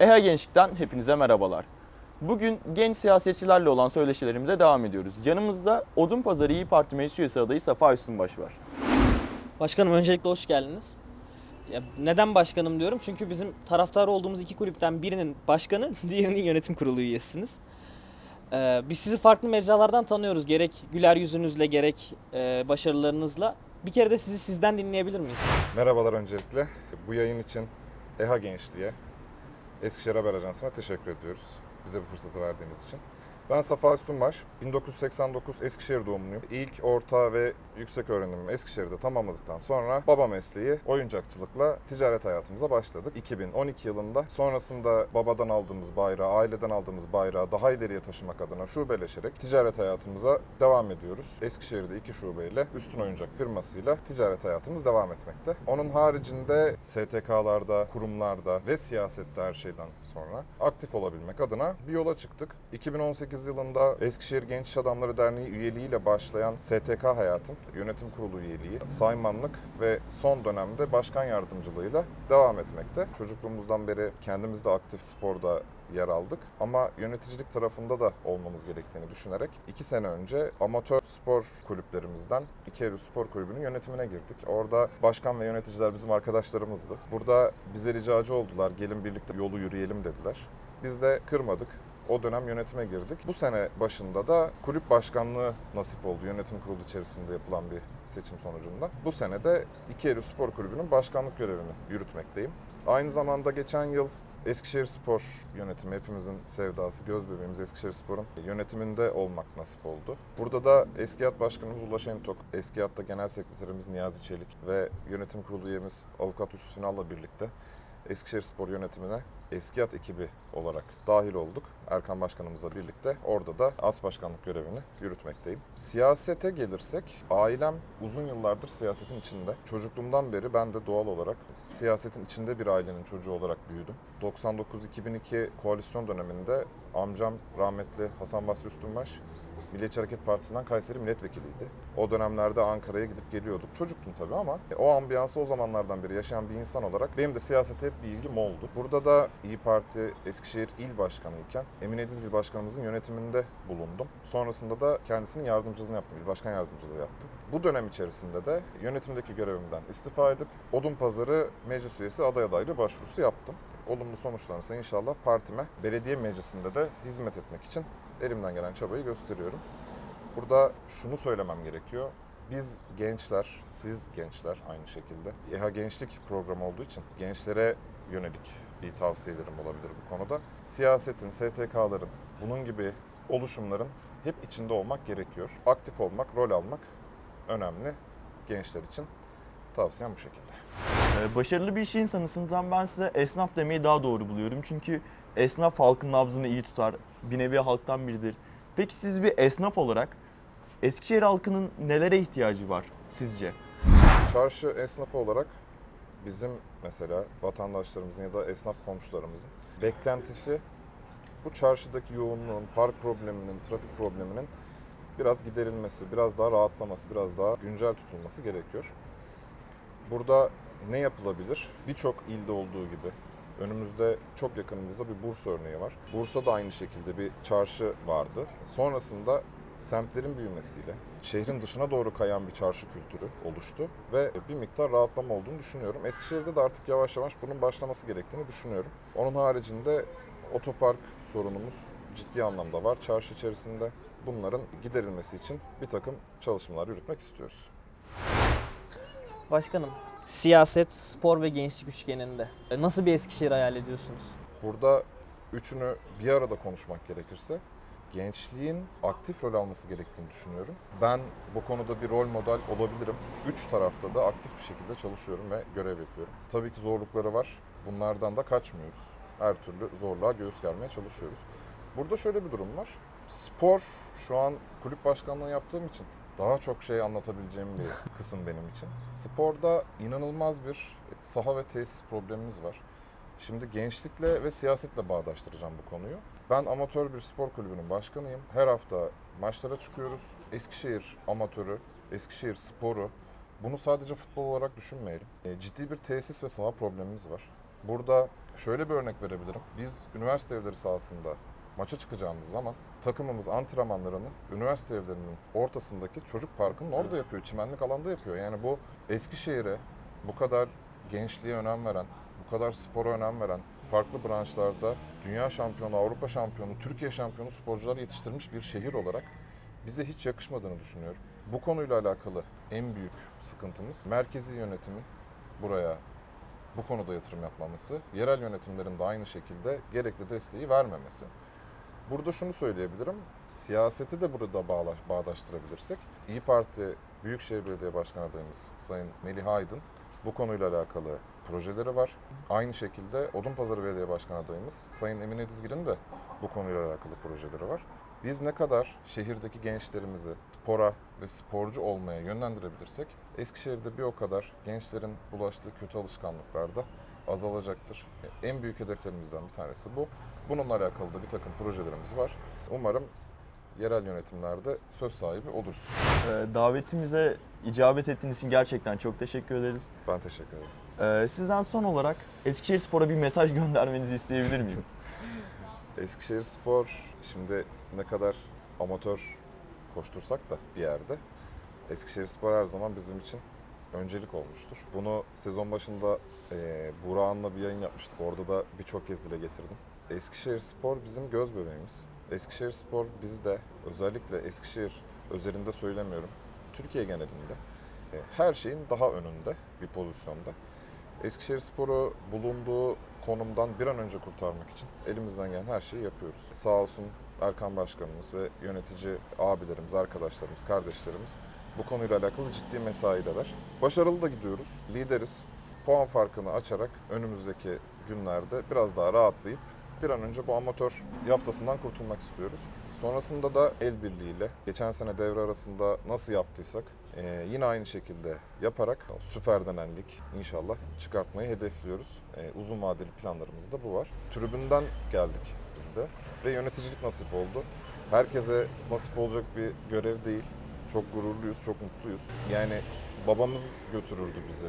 EHA Gençlik'ten hepinize merhabalar. Bugün genç siyasetçilerle olan söyleşilerimize devam ediyoruz. Yanımızda Odunpazarı İyi Parti Meclis Üyesi adayı Safa Üstünbaş var. Başkanım öncelikle hoş geldiniz. Ya neden başkanım diyorum? Çünkü bizim taraftar olduğumuz iki kulüpten birinin başkanı, diğerinin yönetim kurulu üyesisiniz. Ee, biz sizi farklı mecralardan tanıyoruz. Gerek güler yüzünüzle gerek e, başarılarınızla. Bir kere de sizi sizden dinleyebilir miyiz? Merhabalar öncelikle. Bu yayın için EHA Gençliğe, Eskişehir Haber Ajansı'na teşekkür ediyoruz. Bize bu fırsatı verdiğiniz için. Ben Safa Üstünbaş, 1989 Eskişehir doğumluyum. İlk, orta ve yüksek öğrenimimi Eskişehir'de tamamladıktan sonra baba mesleği oyuncakçılıkla ticaret hayatımıza başladık. 2012 yılında sonrasında babadan aldığımız bayrağı, aileden aldığımız bayrağı daha ileriye taşımak adına şubeleşerek ticaret hayatımıza devam ediyoruz. Eskişehir'de iki şubeyle Üstün Oyuncak firmasıyla ticaret hayatımız devam etmekte. Onun haricinde STK'larda, kurumlarda ve siyasette her şeyden sonra aktif olabilmek adına bir yola çıktık. 2018 yılında Eskişehir Genç Adamları Derneği üyeliğiyle başlayan STK hayatım, yönetim kurulu üyeliği, saymanlık ve son dönemde başkan yardımcılığıyla devam etmekte. Çocukluğumuzdan beri kendimiz de aktif sporda yer aldık. Ama yöneticilik tarafında da olmamız gerektiğini düşünerek iki sene önce amatör spor kulüplerimizden İki Eylül Spor Kulübü'nün yönetimine girdik. Orada başkan ve yöneticiler bizim arkadaşlarımızdı. Burada bize ricacı oldular, gelin birlikte yolu yürüyelim dediler. Biz de kırmadık. O dönem yönetime girdik. Bu sene başında da kulüp başkanlığı nasip oldu yönetim kurulu içerisinde yapılan bir seçim sonucunda. Bu sene de İki Eylül Spor Kulübü'nün başkanlık görevini yürütmekteyim. Aynı zamanda geçen yıl Eskişehir Spor yönetimi hepimizin sevdası, göz bebeğimiz Eskişehir Spor'un yönetiminde olmak nasip oldu. Burada da Eskiyat Başkanımız Ulaş Entok, Eskiyat'ta Genel Sekreterimiz Niyazi Çelik ve yönetim kurulu üyemiz Avukat Yusuf Ünal'la birlikte Eskişehir Spor yönetimine Eskiyat ekibi olarak dahil olduk. Erkan Başkanımızla birlikte orada da as başkanlık görevini yürütmekteyim. Siyasete gelirsek ailem uzun yıllardır siyasetin içinde. Çocukluğumdan beri ben de doğal olarak siyasetin içinde bir ailenin çocuğu olarak büyüdüm. 99-2002 koalisyon döneminde amcam rahmetli Hasan Basri Üstünbaş Milliyetçi Hareket Partisi'nden Kayseri milletvekiliydi. O dönemlerde Ankara'ya gidip geliyorduk. Çocuktum tabii ama o ambiyansı o zamanlardan beri yaşayan bir insan olarak benim de siyasete hep bir ilgim oldu. Burada da İyi Parti Eskişehir İl Başkanı iken Emine Dizgil Başkanımızın yönetiminde bulundum. Sonrasında da kendisinin yardımcılığını yaptım. İl Başkan Yardımcılığı yaptım. Bu dönem içerisinde de yönetimdeki görevimden istifa edip Odunpazarı Meclis Üyesi aday adaylığı başvurusu yaptım. Olumlu sonuçlanırsa inşallah partime belediye meclisinde de hizmet etmek için elimden gelen çabayı gösteriyorum. Burada şunu söylemem gerekiyor. Biz gençler, siz gençler aynı şekilde İHA Gençlik programı olduğu için gençlere yönelik bir tavsiyelerim olabilir bu konuda. Siyasetin, STK'ların, bunun gibi oluşumların hep içinde olmak gerekiyor. Aktif olmak, rol almak önemli gençler için. Tavsiyem bu şekilde. Ee, Başarılı bir iş insanısınız ama ben size esnaf demeyi daha doğru buluyorum. Çünkü esnaf halkın nabzını iyi tutar. Bir nevi halktan biridir. Peki siz bir esnaf olarak Eskişehir halkının nelere ihtiyacı var sizce? Çarşı esnafı olarak bizim mesela vatandaşlarımızın ya da esnaf komşularımızın beklentisi bu çarşıdaki yoğunluğun, park probleminin, trafik probleminin biraz giderilmesi, biraz daha rahatlaması, biraz daha güncel tutulması gerekiyor. Burada ne yapılabilir? Birçok ilde olduğu gibi önümüzde çok yakınımızda bir Bursa örneği var. Bursa'da aynı şekilde bir çarşı vardı. Sonrasında semtlerin büyümesiyle şehrin dışına doğru kayan bir çarşı kültürü oluştu ve bir miktar rahatlama olduğunu düşünüyorum. Eskişehir'de de artık yavaş yavaş bunun başlaması gerektiğini düşünüyorum. Onun haricinde otopark sorunumuz ciddi anlamda var çarşı içerisinde. Bunların giderilmesi için bir takım çalışmalar yürütmek istiyoruz. Başkanım, siyaset, spor ve gençlik üçgeninde e, nasıl bir Eskişehir hayal ediyorsunuz? Burada üçünü bir arada konuşmak gerekirse gençliğin aktif rol alması gerektiğini düşünüyorum. Ben bu konuda bir rol model olabilirim. Üç tarafta da aktif bir şekilde çalışıyorum ve görev yapıyorum. Tabii ki zorlukları var. Bunlardan da kaçmıyoruz. Her türlü zorluğa göğüs germeye çalışıyoruz. Burada şöyle bir durum var. Spor şu an kulüp başkanlığı yaptığım için daha çok şey anlatabileceğim bir kısım benim için. Sporda inanılmaz bir saha ve tesis problemimiz var. Şimdi gençlikle ve siyasetle bağdaştıracağım bu konuyu. Ben amatör bir spor kulübünün başkanıyım. Her hafta maçlara çıkıyoruz. Eskişehir amatörü, Eskişehir sporu. Bunu sadece futbol olarak düşünmeyelim. E, Ciddi bir tesis ve saha problemimiz var. Burada Şöyle bir örnek verebilirim. Biz üniversite evleri sahasında maça çıkacağımız zaman takımımız antrenmanlarını üniversite evlerinin ortasındaki çocuk parkının orada yapıyor. Çimenlik alanda yapıyor. Yani bu Eskişehir'e bu kadar gençliğe önem veren, bu kadar spora önem veren, farklı branşlarda dünya şampiyonu, Avrupa şampiyonu, Türkiye şampiyonu sporcular yetiştirmiş bir şehir olarak bize hiç yakışmadığını düşünüyorum. Bu konuyla alakalı en büyük sıkıntımız merkezi yönetimin buraya bu konuda yatırım yapmaması, yerel yönetimlerin de aynı şekilde gerekli desteği vermemesi. Burada şunu söyleyebilirim, siyaseti de burada bağla, bağdaştırabilirsek, İyi Parti Büyükşehir Belediye Başkan adayımız Sayın Melih Aydın bu konuyla alakalı projeleri var. Aynı şekilde Odunpazarı Belediye Başkan adayımız Sayın Emine Dizgir'in de bu konuyla alakalı projeleri var. Biz ne kadar şehirdeki gençlerimizi spora ve sporcu olmaya yönlendirebilirsek Eskişehir'de bir o kadar gençlerin bulaştığı kötü alışkanlıklar da azalacaktır. En büyük hedeflerimizden bir tanesi bu. Bununla alakalı da bir takım projelerimiz var. Umarım yerel yönetimlerde söz sahibi oluruz. Ee, davetimize icabet ettiğiniz için gerçekten çok teşekkür ederiz. Ben teşekkür ederim. Ee, sizden son olarak Eskişehir Spor'a bir mesaj göndermenizi isteyebilir miyim? Eskişehir Spor şimdi ne kadar amatör koştursak da bir yerde Eskişehir Spor her zaman bizim için öncelik olmuştur. Bunu sezon başında e, Burak'ınla bir yayın yapmıştık. Orada da birçok kez dile getirdim. Eskişehir Spor bizim göz bebeğimiz. Eskişehir Spor bizde özellikle Eskişehir özelinde söylemiyorum. Türkiye genelinde e, her şeyin daha önünde bir pozisyonda. Eskişehir Spor'u bulunduğu konumdan bir an önce kurtarmak için elimizden gelen her şeyi yapıyoruz. Sağ olsun Erkan Başkanımız ve yönetici abilerimiz, arkadaşlarımız, kardeşlerimiz bu konuyla alakalı ciddi mesaideler. Başarılı da gidiyoruz, lideriz. Puan farkını açarak önümüzdeki günlerde biraz daha rahatlayıp bir an önce bu amatör yaftasından kurtulmak istiyoruz. Sonrasında da el birliğiyle geçen sene devre arasında nasıl yaptıysak ee, yine aynı şekilde yaparak süper denen lig inşallah çıkartmayı hedefliyoruz. Ee, uzun vadeli planlarımız da bu var. Tribünden geldik biz de ve yöneticilik nasip oldu. Herkese nasip olacak bir görev değil. Çok gururluyuz, çok mutluyuz. Yani babamız götürürdü bizi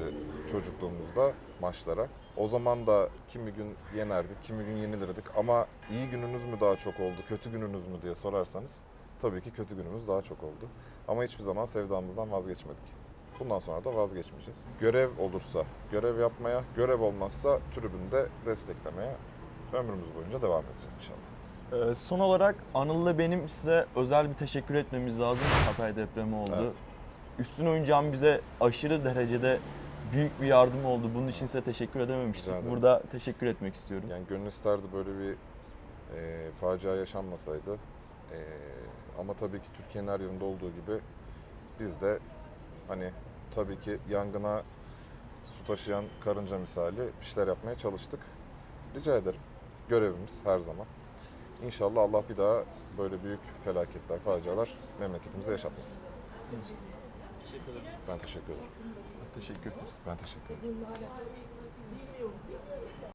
çocukluğumuzda maçlara. O zaman da kimi gün yenerdik, kimi gün yenilirdik ama iyi gününüz mü daha çok oldu, kötü gününüz mü diye sorarsanız tabii ki kötü günümüz daha çok oldu. Ama hiçbir zaman sevdamızdan vazgeçmedik. Bundan sonra da vazgeçmeyeceğiz. Görev olursa görev yapmaya, görev olmazsa tribünde desteklemeye ömrümüz boyunca devam edeceğiz inşallah. Ee, son olarak Anıl'la benim size özel bir teşekkür etmemiz lazım. Hatay depremi oldu. Evet. Üstün oyuncağım bize aşırı derecede büyük bir yardım oldu. Bunun için size teşekkür edememiştik. Rica ederim. Burada teşekkür etmek istiyorum. Yani gönül isterdi böyle bir e, facia yaşanmasaydı. E, ama tabii ki Türkiye'nin her yerinde olduğu gibi biz de hani tabii ki yangına su taşıyan karınca misali bir şeyler yapmaya çalıştık. Rica ederim. Görevimiz her zaman. İnşallah Allah bir daha böyle büyük felaketler, facialar memleketimize yaşatmasın. Ben teşekkür ederim. Teşekkür ederim. Ben teşekkür ederim.